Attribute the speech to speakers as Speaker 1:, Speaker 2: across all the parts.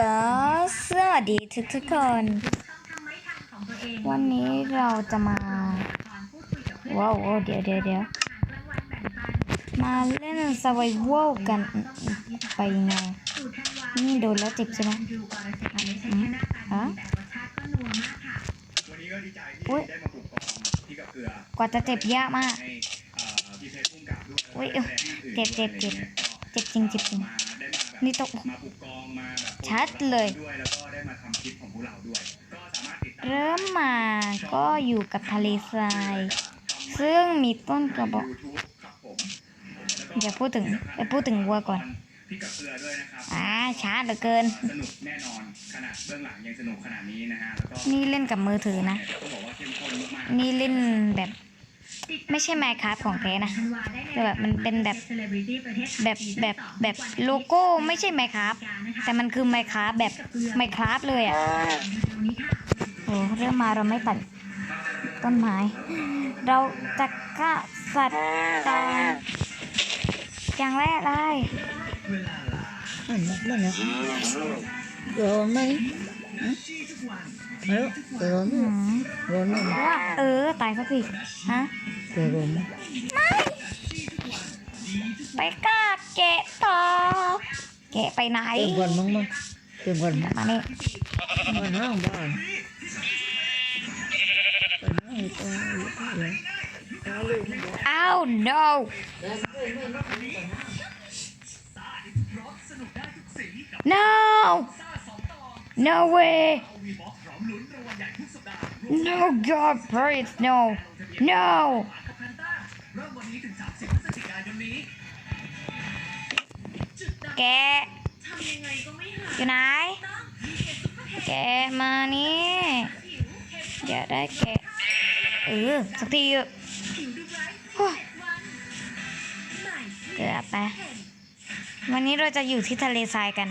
Speaker 1: ก็สวัสดีทุกทุกๆคน วันนี้เราจะมา ว้าวเดี๋ยวเดี๋ยวเดี๋ยวมาเล่นสไวเวลกันไปไงนี่โดนแล้วเจ็บใช่ไหมอืมฮะ
Speaker 2: วันนี้ก็ดีใจที่
Speaker 1: อุ๊ย
Speaker 2: ได้มาปลูกกองที่กับเกลือก
Speaker 1: ว่าจะเจ็บยากมาก
Speaker 2: ให้เอ่อพี่เพชรพุ่มกับด้วย
Speaker 1: อุ๊ย
Speaker 2: แล้วก็แสดงให้อื่น
Speaker 1: เจ็บเจ็บเจ็บ
Speaker 2: ด้วย
Speaker 1: เจ็บจริงเจ็บจริง นี่ตก
Speaker 2: มาปลูกกองมาแบบ
Speaker 1: ชัดเลย
Speaker 2: ด้วยแล้วก็ได้มาทำคลิปของพวกเราด้วยก็สามารถติดตาม
Speaker 1: เริ่มมาก็อยู่กับทะเลทราย ซึ่งมีต้นกระบอก
Speaker 2: ยูทูบครับผม
Speaker 1: อย่าพูดถึงอย่าพูดถึงวัวก่อน
Speaker 2: พี่กับเกลือด้วยนะครับ
Speaker 1: อ่าช้าเหลือเกิน
Speaker 2: สนุกแน่นอนขนาดเบื้องหลังยังสนุกขนาดนี้นะฮะแล้วก็
Speaker 1: นี่เล่นกับมือถือนะ
Speaker 2: ต้องบอกว่าเข้มข้นมาก
Speaker 1: นี่เล่นแบบ ไม่ใช่ไมค์ครับของแท้นะแต่แบบมันเป็นแบบแบบแบบแบบโลโก้ไม่ใช่ไมค์ครับแต่มันคือไมค์ครับแบบไมค์ครับเลยอะโอ้เริ่มมาเราไม่ตัดต้นไม้ เราจะฆ่าสัตว์กันอย่างแรกเลย
Speaker 3: อันนั้นนะร้อนไหมเออร้อนไหม
Speaker 1: หืม
Speaker 3: ร้อนไหม
Speaker 1: ว่าเออ ตายสักทีฮะ
Speaker 3: ร้อนไหม
Speaker 1: ไปกล้าแกะต่อแกะไปไหน
Speaker 3: เต็มวันมั้งมั้งเต็มวันมั้ง
Speaker 1: มานี่
Speaker 3: บ้านห้างบ้านบ้านห้างตายเลย
Speaker 1: อ้าว no no no way no god please no no แกอยู่ไหน แกมานี่อย่าได้แกเออสักทีเถอะโอ้ยเกือบไป วันนี้เราจะอยู่ที่ทะเลทรายกัน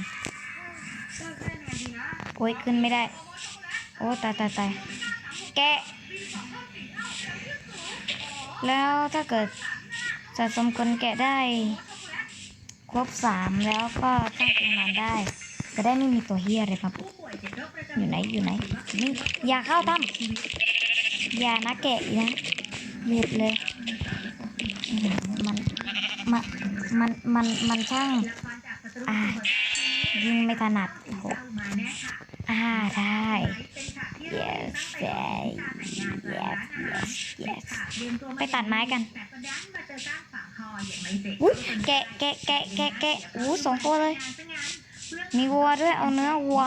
Speaker 1: โอ้ยขึ้นไม่ได้ โอ้ตายตายตายแกแล้วถ้าเกิดสะสมคนแกะได้ ครบสามแล้วก็ตั้งตรงนั้นได้ จะได้ไม่มีตัวเฮียอะไรครับ อยู่ไหนอยู่ไหนนี่อย่าเข้าถ้ำอย่านะแกะนะหยุดเลย มันมันมันมันมันช่างอ่ายิงไม่ถนัดโหอ่าได้ yes yes yes yes yes ไปตัดไม้กัน อุ้ยแกะแกะแกะแกะแกะอู้สองตัวเลย มีวัวด้วยเอาเนื้อวัว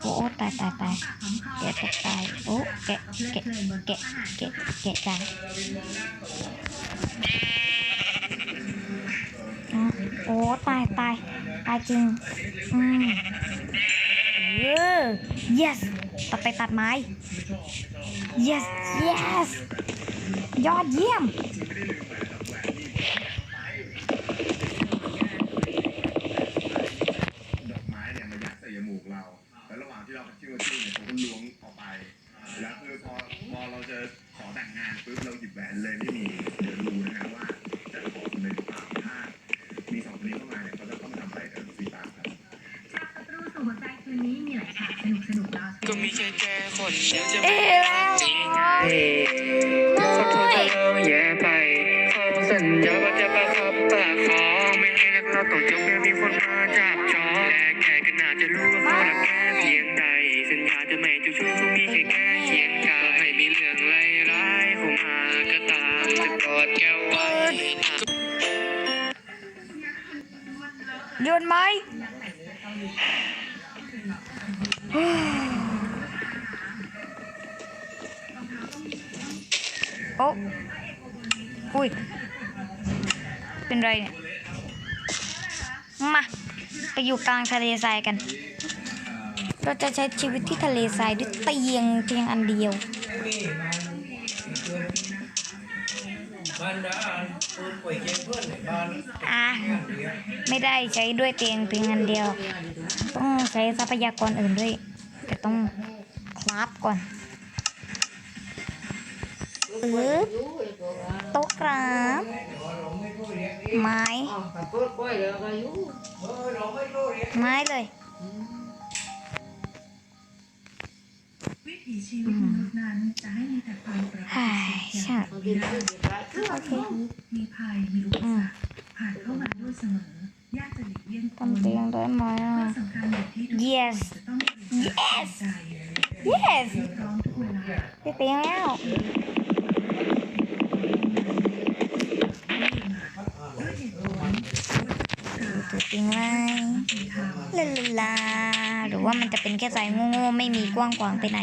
Speaker 1: โอ้ตายตายตายแกะตกตายโอ้แกะแกะแกะแกะแกะจังอ๋อโอ้ตายตายตายจริงอืมเออ yes ตัดไปตัดไม้ yes yes ยอดเยี่ยม
Speaker 2: เอ๊ะแล้วจริงไง
Speaker 4: ขอโทษถ้าเราแย่ไปเขาสัญญาว่าจะประคับปากของไม่ให้รักเราต้องจบแค่มีคนมาจับจองและแกก็น่าจะรู้ว่าเขารักแค่เพียงใด สัญญาจะไม่เจ้าชู้ก็มีแค่แค่เคียงกายให้มีเรื่องไร้ายๆเข้ามาก็ตามจะกอดแก้วไว้
Speaker 1: โยนไหม โอ้อุ้ย เป็นไรเนี่ย มา ไปอยู่กลางทะเลทรายกัน เราจะใช้ชีวิตที่ทะเลทรายด้วยเตียงเพียงอันเดียวอะไม่ได้ใช้ด้วยเตียงเพียงอันเดียว ต้องใช้ทรัพยากรอื่นด้วย แต่ต้องคราฟก่อน ปึ๊บโต๊ะกราฟไม้
Speaker 3: ขับรถไปแล้วก็อยู่
Speaker 1: ไม้เลย
Speaker 3: เวิ
Speaker 5: ถีชีวิตมนุษย์นั้นจะให้มีแต่ความประ
Speaker 1: เฮ้ย
Speaker 5: สบ
Speaker 1: ช่าง
Speaker 3: เอากินพืชเดี๋ยวไป
Speaker 5: ซึ่งมีทุกข์มีภัยมีอุปสรรคผ่านเข้ามาด้วยเสมอยากจะหลีกเลี่ยงพ้น
Speaker 1: ทำเตียงได้ไหมอะ
Speaker 5: ข้อสำคัญอยู่ที่ทุกคน
Speaker 1: Yes
Speaker 5: จะต้องเตรียมใจ
Speaker 1: yes
Speaker 5: พร้อมทุกเวลา
Speaker 1: ได้เตียงแล้ว ถูกเตียงไว้
Speaker 5: มีธรรม
Speaker 1: ลาลาหรือว่ามันจะเป็นแค่สายโง่ๆไม่มีกว้างขวางไปไหน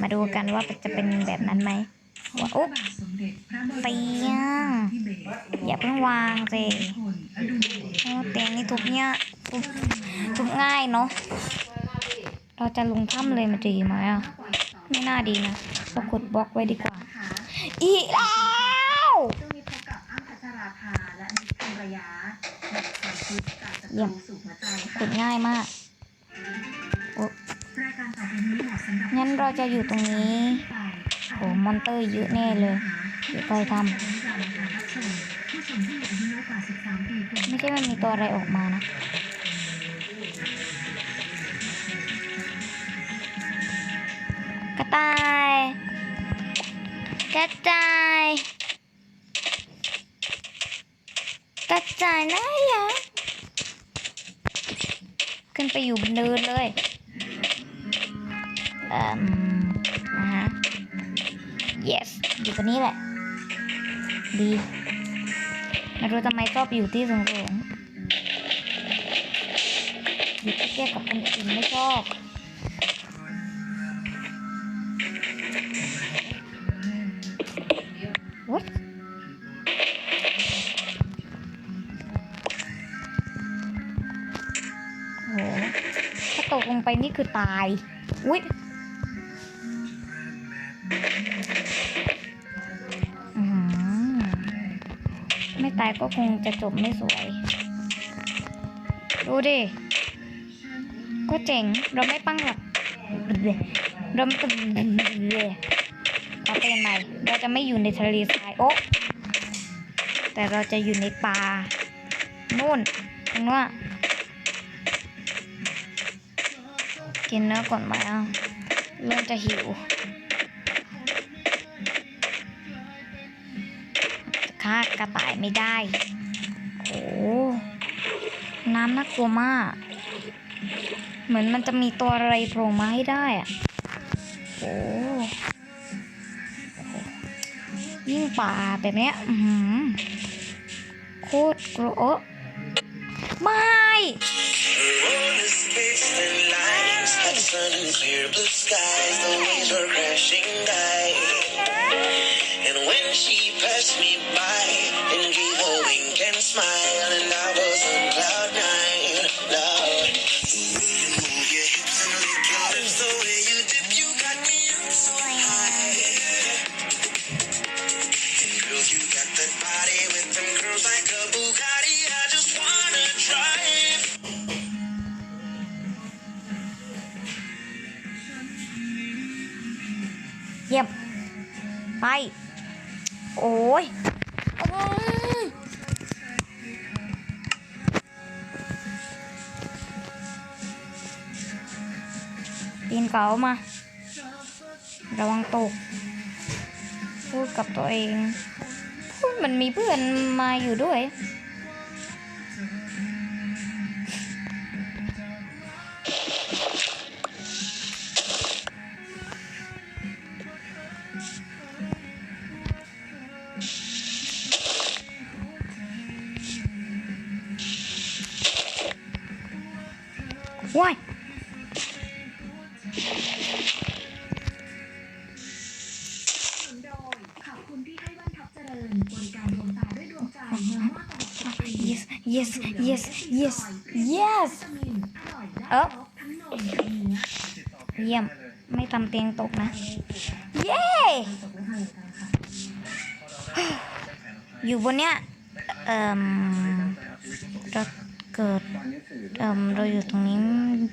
Speaker 1: มาดูกันว่าจะเป็นแบบนั้นไหมว่าอุ๊ะบ
Speaker 5: เตี
Speaker 1: ยงอย่าเพิ่งวางสิ
Speaker 5: พลยเดช
Speaker 1: โอ้เตียงนี่ทุบเนี่ยทุบทุบง่ายเนาะเราจะลงถ้ำเลยมันจะดีไหมอะไม่น่าดีนะเราขุดบล็อกไว้ดีกว่า อีกแล้ว
Speaker 6: ช่วงนี้พบกับอ้ำพัชราภาและนิคภรรยาในสายชีวิตการจัดการสู่หัวใจ
Speaker 1: ขุ
Speaker 6: ค่ะ
Speaker 1: ดง่ายมาก
Speaker 5: รายการต่อไปนี้เหมาะสำหรับ
Speaker 1: งั้นเราจะอยู่ตรงนี้โอ้มอนเตอร์เยอะแน่เลยอยู่ใต้ถ้
Speaker 5: ผู้ชมที่มีอายุน้อยกว่า13ปีควรำ
Speaker 1: ไม่ใช่มันมีตัวอะไรออกมานะกระต่ายกระต่ายกระต่ายน่ารัก ขึ้นไปอยู่บนเนินเลยเอ่อนะฮะ yes อยู่ตรงนี้แหละ ดีไม่รู้ทำไมชอบอยู่ที่สูงสงๆอยู่เกี้ยๆกับคนอื่นไม่ชอบ หถ้าตกลงไปนี่คือตาย อุ๊ยอื้อหือไม่ตายก็คงจะจบไม่สวย ดูดิ ก็เจ๋ง เราไม่ปั้งหลักเราไม่เราเป็นใหม่เราจะไม่อยู่ในทะเลทราย โอ๊ะแต่เราจะอยู่ในป่านู่นตรงนู้น กินเนื้อก่อนไหมอะเริ่มจะหิวฆ่ากระต่ายไม่ได้ โอ้น้ำน่ากลัวมาก เหมือนมันจะมีตัวอะไรโผล่มาให้ได้อะโอ้ยิ่งป่าแบบเนี้ยหือโคตรกลัวโอ๊ะไม่
Speaker 7: clear blue skies. The waves were crashing
Speaker 1: ไป โอ้ยปีนเขามา ระวังตก พูดกับตัวเอง พูดมันมีเพื่อนมาอยู่ด้วย yes yes yes yes yes
Speaker 6: วิตามินอร่อยและ
Speaker 1: เอ้อ
Speaker 6: ครบทั้งนมและเนื้อ
Speaker 1: เยี่ยม ไม่ทำเตียงตกนะ เย้
Speaker 6: ตกไม่ทันเลยค่ะ
Speaker 1: อยู่บนเนี้ยเอ่มเราเกิดเอ่มเราอยู่ตรงนี้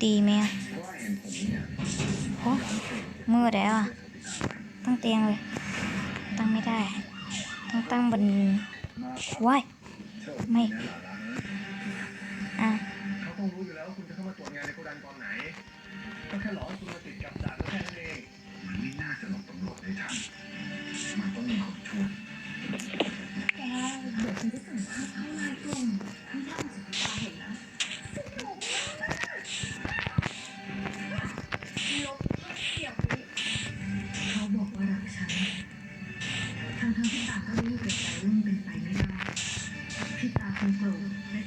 Speaker 1: ดีไหมอะโอ้มืดแล้วอะ ตั้งเตียงเลย ตั้งไม่ได้ ต้องตั้งบนว้ายไม่ อะ
Speaker 2: เขาคงรู้อยู่แล้วว่าคุณจะเข้ามาตรวจงานในโกดังตอนไหนก็แค่หลอกให้คุณมาติดกับดักก็แค่นั้นเองมันไม่น่าจะหลอกตำรวจได้ทันมัน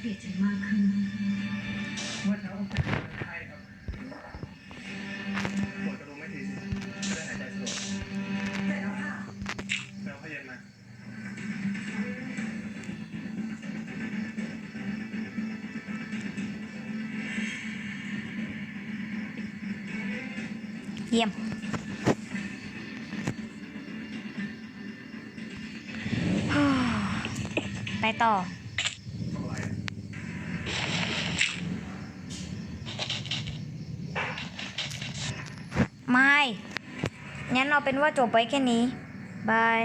Speaker 5: ธและเกลียดฉันมากขึ้น
Speaker 2: เมื่อเช้าผมเป็นคนไข้ครับปวดกระดุมไม่ทีสิจะได้หายใจสะดวก
Speaker 5: เสร็จแล้วค่ะ
Speaker 2: แปลวพเย็นมา
Speaker 1: เยี่ยมไปต่อ
Speaker 2: ทำอะไรอะ
Speaker 1: ไม่ งั้นเราเป็นว่าจบไปแค่นี้บาย